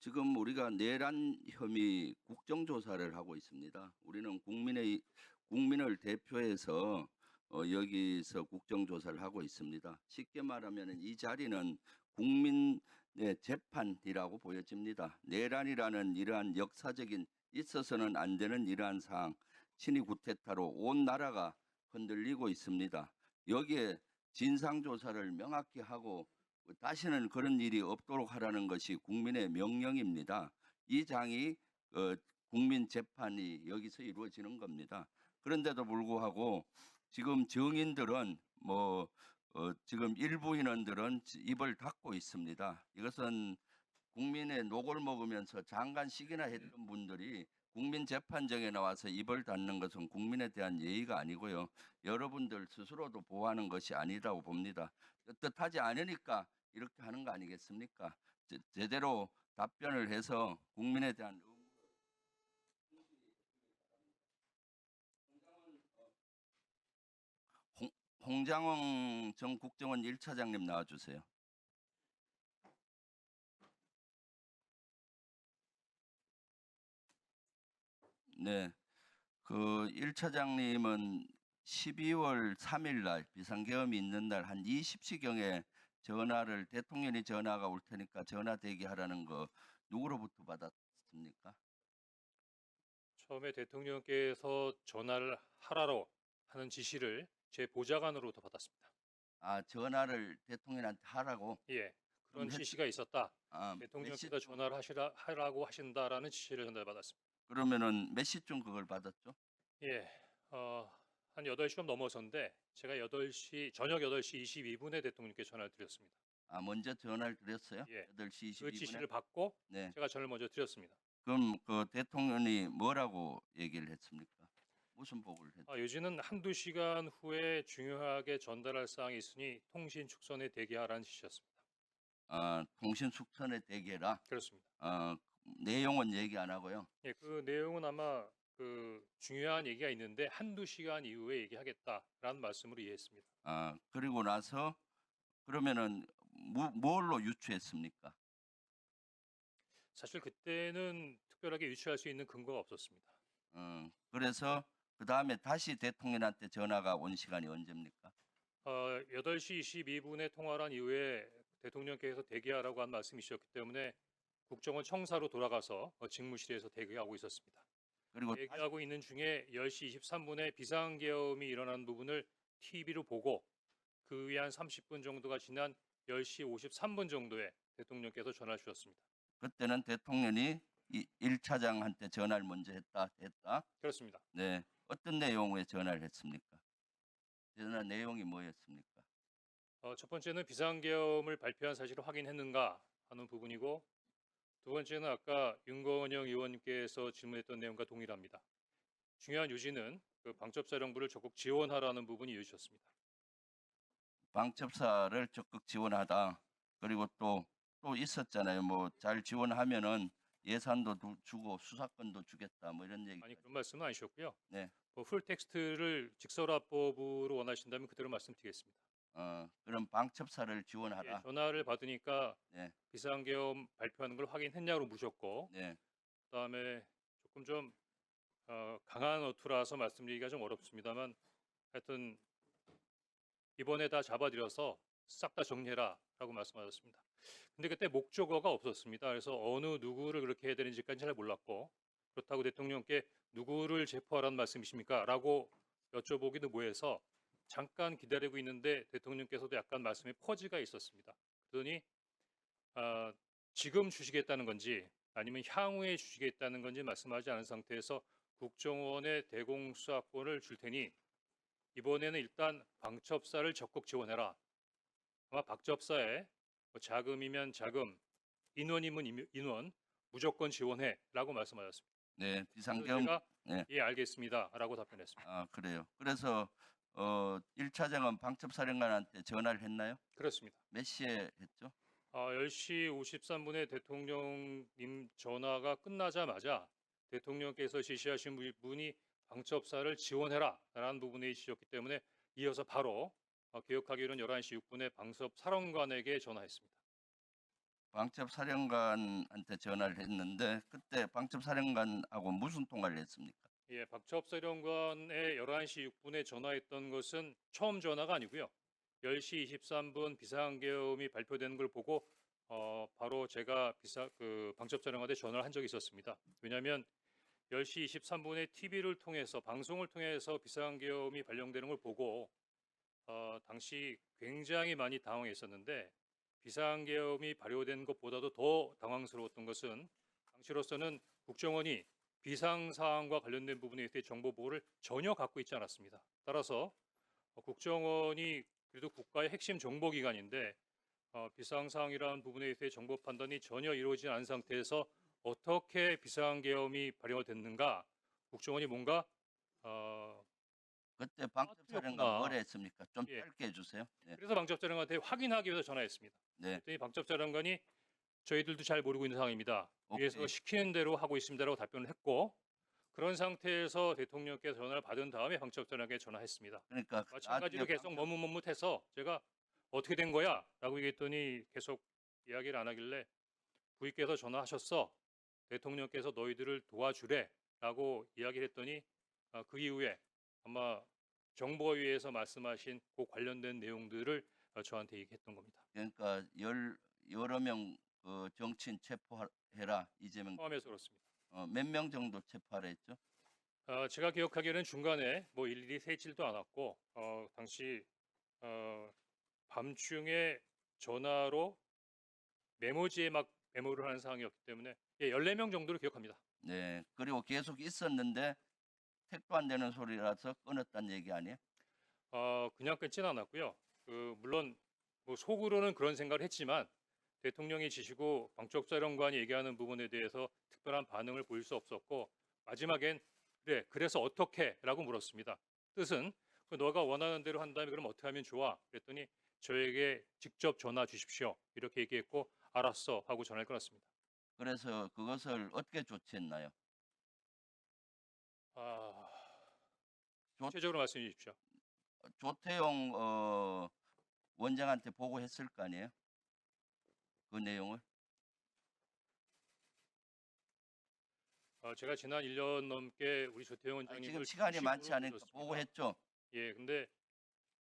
지금 우리가 내란 혐의 국정조사를 하고 있습니다. 우리는 국민의 국민을 대표해서 어, 여기서 국정조사를 하고 있습니다. 쉽게 말하면 이 자리는 국민의 재판이라고 보여집니다. 내란이라는 이러한 역사적인 있어서는 안 되는 이러한 사항, 친위 구태타로 온 나라가 흔들리고 있습니다. 여기에 진상조사를 명확히 하고 다시는 그런 일이 없도록 하라는 것이 국민의 명령입니다. 이 장이 어, 국민 재판이 여기서 이루어지는 겁니다. 그런데도 불구하고 지금 증인들은 뭐 어, 지금 일부 인원들은 입을 닫고 있습니다. 이것은 국민의 녹을 먹으면서 장관식이나 했던 분들이 국민 재판정에 나와서 입을 닫는 것은 국민에 대한 예의가 아니고요. 여러분들 스스로도 보호하는 것이 아니라고 봅니다. 뜻하지 않으니까 이렇게 하는 거 아니겠습니까? 제, 제대로 답변을 해서 국민에 대한 홍장홍 전 국정원 1차장님 나와주세요. 네. 그 1차장님은 12월 3일 날 비상계엄이 있는 날 한 20시경에 전화를 대통령이 전화가 올 테니까 전화 대기하라는 거 누구로부터 받았습니까? 처음에 대통령께서 전화를 하라로 하는 지시를 제 보좌관으로부터 받았습니다. 아, 전화를 대통령한테 하라고. 예, 그런 지시가 있었다. 아, 몇 대통령께서 시- 전화를 하시라 하라고 하신다라는 지시를 전달받았습니다. 그러면은 몇 시쯤 그걸 받았죠? 예, 어, 한 8시 좀 넘어서인데 제가 8시 저녁 8시 22분에 대통령께 전화를 드렸습니다. 아, 먼저 전화를 드렸어요? 예. 8시 그 22분에. 지시를 받고 네. 제가 전화를 먼저 드렸습니다. 그럼 그 대통령이 뭐라고 얘기를 했습니까? 무슨 보고를 했죠? 아, 요지는 한두 시간 후에 중요하게 전달할 사항이 있으니 통신 축선에 대기하라는 지시였습니다. 아, 통신 숙선에 대기해라. 그렇습니다. 어, 내용은 얘기 안 하고요. 예, 그 내용은 아마 그 중요한 얘기가 있는데 한두 시간 이후에 얘기하겠다라는 말씀으로 이해했습니다. 아, 그리고 나서 그러면은 무, 뭘로 유추했습니까? 사실 그때는 특별하게 유추할 수 있는 근거가 없었습니다. 어, 그래서 그 다음에 다시 대통령한테 전화가 온 시간이 언제입니까? 어, 8시 22분에 통화를 한 이후에 대통령께서 대기하라고 한 말씀이셨기 때문에 국정원 청사로 돌아가서 어, 직무실에서 대기하고 있었습니다. 그리고 대기하고 있는 중에 10시 23분에 비상계엄이 일어난 부분을 TV로 보고 그 위에 한 30분 정도가 지난 10시 53분 정도에 대통령께서 전화 주셨습니다. 그때는 대통령이 이 1차장한테 전화를 먼저 했다 했다. 그렇습니다. 네. 어떤 내용의 전화를 했습니까? 전화 내용이 뭐였습니까? 어, 첫 번째는 비상계엄을 발표한 사실을 확인했는가 하는 부분이고 두 번째는 아까 윤건영 의원님께서 질문했던 내용과 동일합니다. 중요한 요지는 그 방첩사령부를 적극 지원하라는 부분이 이어졌습니다. 방첩사를 적극 지원하다. 그리고 또 또 있었잖아요. 뭐 잘 지원하면은 예산도 두- 주고 수사권도 주겠다. 뭐 이런 얘기. 아니 그런 말씀은 아니셨고요. 네. 뭐 풀 텍스트를 직설화법으로 원하신다면 그대로 말씀드리겠습니다. 어, 그럼 방첩사를 예, 지원하라. 전화를 받으니까 네. 비상계엄 발표하는 걸 확인했냐고 묻었고 네. 그다음에 조금 좀 어, 강한 어투라서 말씀드리기가 좀 어렵습니다만 하여튼 이번에 다 잡아들여서 싹 다 정리해라라고 말씀하셨습니다. 근데 그때 목적어가 없었습니다. 그래서 어느 누구를 그렇게 해야 되는지까지 잘 몰랐고 그렇다고 대통령께 누구를 체포하라는 말씀이십니까? 라고 여쭤보기도 뭐해서 잠깐 기다리고 있는데 대통령께서도 약간 말씀에 퍼지가 있었습니다. 그러더니 아, 지금 주시겠다는 건지 아니면 향후에 주시겠다는 건지 말씀하지 않은 상태에서 국정원의 대공수사권을 줄 테니 이번에는 일단 방첩사를 적극 지원해라. 아마 방첩사에 뭐 자금이면 자금, 인원이면 임- 인원 무조건 지원해라고 말씀하셨습니다. 네. 제가 네. 예 알겠습니다라고 답변했습니다. 아, 그래요. 그래서 어, 1차장은 방첩사령관한테 전화를 했나요? 그렇습니다. 몇 시에 했죠? 아, 10시 53분에 대통령님 전화가 끝나자마자 대통령께서 지시하신 부- 분이 방첩사를 지원해라 라는 부분에 있으셨기 때문에 이어서 바로 어, 개혁하기로는 11시 6분에 방첩 사령관에게 전화했습니다. 방첩 사령관한테 전화를 했는데 그때 방첩 사령관하고 무슨 통화를 했습니까? 예, 박첩 사령관의 11시 6분에 전화했던 것은 처음 전화가 아니고요. 10시 23분 비상계엄이 발표되는 걸 보고 어, 바로 제가 비사 그 방첩 사령관한테 전화를 한 적이 있었습니다. 왜냐하면 10시 23분에 TV를 통해서 방송을 통해서 비상계엄이 발령되는 걸 보고 어, 당시 굉장히 많이 당황했었는데 비상계엄이 발효된 것보다도 더 당황스러웠던 것은 당시로서는 국정원이 비상 사항과 관련된 부분에 대해 정보 보호를 전혀 갖고 있지 않았습니다. 따라서 어, 국정원이 그래도 국가의 핵심 정보 기관인데 어, 비상 사항이라는 부분에 대해 정보 판단이 전혀 이루어지지 않은 상태에서 어떻게 비상 계엄이 발효가 됐는가 국정원이 뭔가 어, 그때 방첩. 사령관 뭐라 했습니까? 좀 예. 짧게 해주세요. 네. 그래서 방첩사령관한테 확인하기 위해서 전화했습니다. 네. 그랬더니 방첩사령관이 저희들도 잘 모르고 있는 상황입니다. 위에서. 시키는 대로 하고 있습니다라고 답변을 했고 그런 상태에서 대통령께서 전화를 받은 다음에 방첩사령관에게 전화했습니다. 그러니까 마찬가지로 나중에 계속 방첩- 머뭇머뭇해서 제가 어떻게 된 거야? 라고 얘기했더니 계속 이야기를 안 하길래 부위께서 전화하셨어. 대통령께서 너희들을 도와주래. 라고 이야기를 했더니 아, 그 이후에 아마 정보위에서 말씀하신 그 관련된 내용들을 어, 저한테 얘기했던 겁니다. 그러니까 열 여러 명 그 정치인 체포해라 이재명 포함해서 그렇습니다. 어, 몇명 정도 체포하라 했죠? 어, 제가 기억하기에는 중간에 뭐 일일이 세지도 않았고 어, 당시 어, 밤중에 전화로 메모지에 막 메모를 하는 상황이었기 때문에 예, 14명 정도로 기억합니다. 네. 그리고 계속 있었는데 택도 안 되는 소리라서 끊었다는 얘기 아니에요? 어, 그냥 끊지는 않았고요. 그 물론 뭐 속으로는 그런 생각을 했지만 대통령이 지시고 방첩사령관이 얘기하는 부분에 대해서 특별한 반응을 보일 수 없었고 마지막엔 그래 그래서 어떻게라고 물었습니다. 뜻은 그 너가 원하는 대로 한다면 그럼 어떻게 하면 좋아? 그랬더니 저에게 직접 전화 주십시오 이렇게 얘기했고 알았어 하고 전화를 끊었습니다. 그래서 그것을 어떻게 조치했나요? 아, 조- 구체적으로 말씀해 주십시오. 조태용 어, 원장한테 보고했을 거 아니에요? 그 내용을? 어, 제가 지난 1년 넘게 우리 조태용 아니, 원장님을 지금 시간이 많지 않으니까. 보고했죠. 예, 근데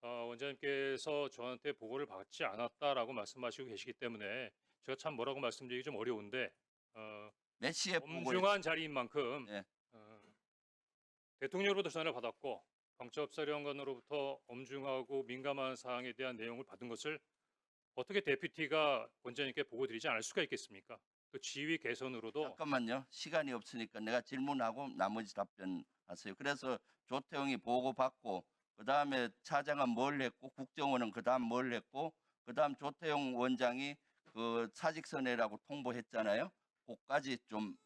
어, 원장님께서 저한테 보고를 받지 않았다라고 말씀하시고 계시기 때문에 제가 참 뭐라고 말씀드리기 좀 어려운데 어, 몇 시에 엄중한 자리인 만큼 네. 어, 대통령으로부터 전화를 받았고 방첩사령관으로부터 엄중하고 민감한 사항에 대한 내용을 받은 것을 어떻게 데피티가 원장님께 보고드리지 않을 수가 있겠습니까? 또 지휘 개선으로도 잠깐만요. 시간이 없으니까 내가 질문하고 나머지 답변하세요. 그래서 조태용이 보고 받고 그 다음에 차장은 뭘 했고 국정원은 그 다음 뭘 했고 그 다음 조태용 원장이 그 사직선회라고 통보했잖아요. 그까지 좀.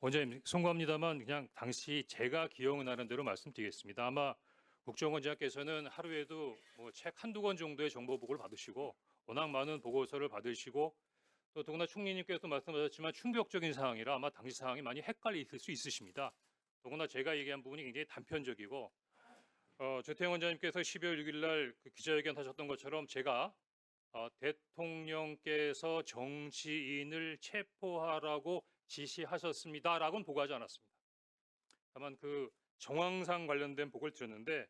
원장님 송구합니다만 그냥 당시 제가 기억나는 대로 말씀드리겠습니다. 아마 국정원장께서는 하루에도 뭐 책 한두 권 정도의 정보 보고를 받으시고 워낙 많은 보고서를 받으시고 또 더구나 총리님께서 말씀하셨지만 충격적인 상황이라 아마 당시 상황이 많이 헷갈릴 수 있으십니다. 더구나 제가 얘기한 부분이 굉장히 단편적이고 어, 조태영 원장님께서 12월 6일 날그 기자회견 하셨던 것처럼 제가 어, 대통령께서 정치인을 체포하라고 지시하셨습니다라고는 보고하지 않았습니다. 다만 그 정황상 관련된 보고를 드렸는데 하,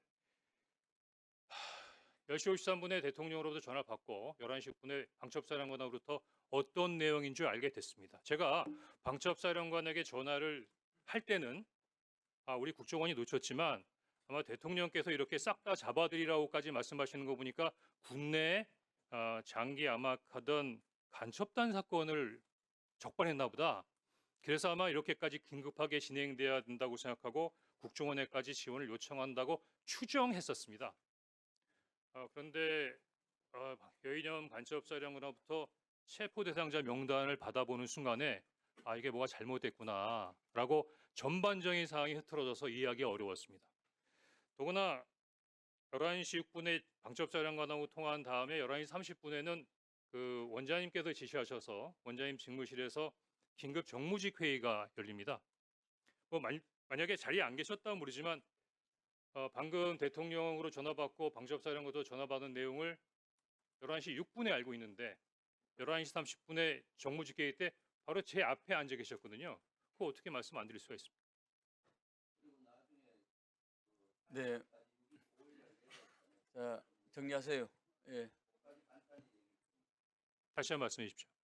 10시 53분에 대통령으로부터 전화를 받고 11시 6분에 방첩사령관으로부터 어떤 내용인 줄 알게 됐습니다. 제가 방첩사령관에게 전화를 할 때는 아, 우리 국정원이 놓쳤지만 아마 대통령께서 이렇게 싹 다 잡아드리라고까지 말씀하시는 거 보니까 국내에 아, 장기 암약하던 간첩단 사건을 적발했나 보다. 그래서 아마 이렇게까지 긴급하게 진행돼야 된다고 생각하고 국정원에까지 지원을 요청한다고 추정했었습니다. 어, 그런데 어, 여인영 간첩사령관으로부터 체포 대상자 명단을 받아보는 순간에 아 이게 뭐가 잘못됐구나라고 전반적인 상황이 흐트러져서 이해하기 어려웠습니다. 더구나 11시 6분에 방첩사령관하고 통화한 다음에 11시 30분에는 그 원장님께서 지시하셔서 원장님 직무실에서 긴급 정무직 회의가 열립니다. 뭐 만, 만약에 자리에 안 계셨다면 모르지만 어, 방금 대통령으로 전화 받고 방첩사령관도 전화 받은 내용을 11시 6분에 알고 있는데 11시 30분에 정무집계회 때 바로 제 앞에 앉아 계셨거든요. 그거 어떻게 말씀 안 드릴 수가 있습니까? 네. 자, 정리하세요. 예. 다시 한번 말씀해 주십시오.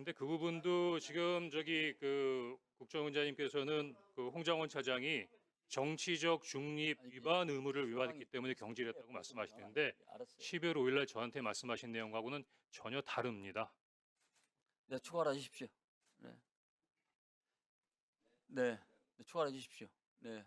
근데 그 부분도 지금 저기 그 국정원장님께서는 그 홍장원 차장이 정치적 중립 아니, 위반 의무를 위반했기 때문에 경질했다고 말씀하시는데 알았어요. 12월 5일 날 저한테 말씀하신 내용하고는 전혀 다릅니다. 네, 추가를 하십시오. 네. 네. 네, 추가를 해 주십시오. 네.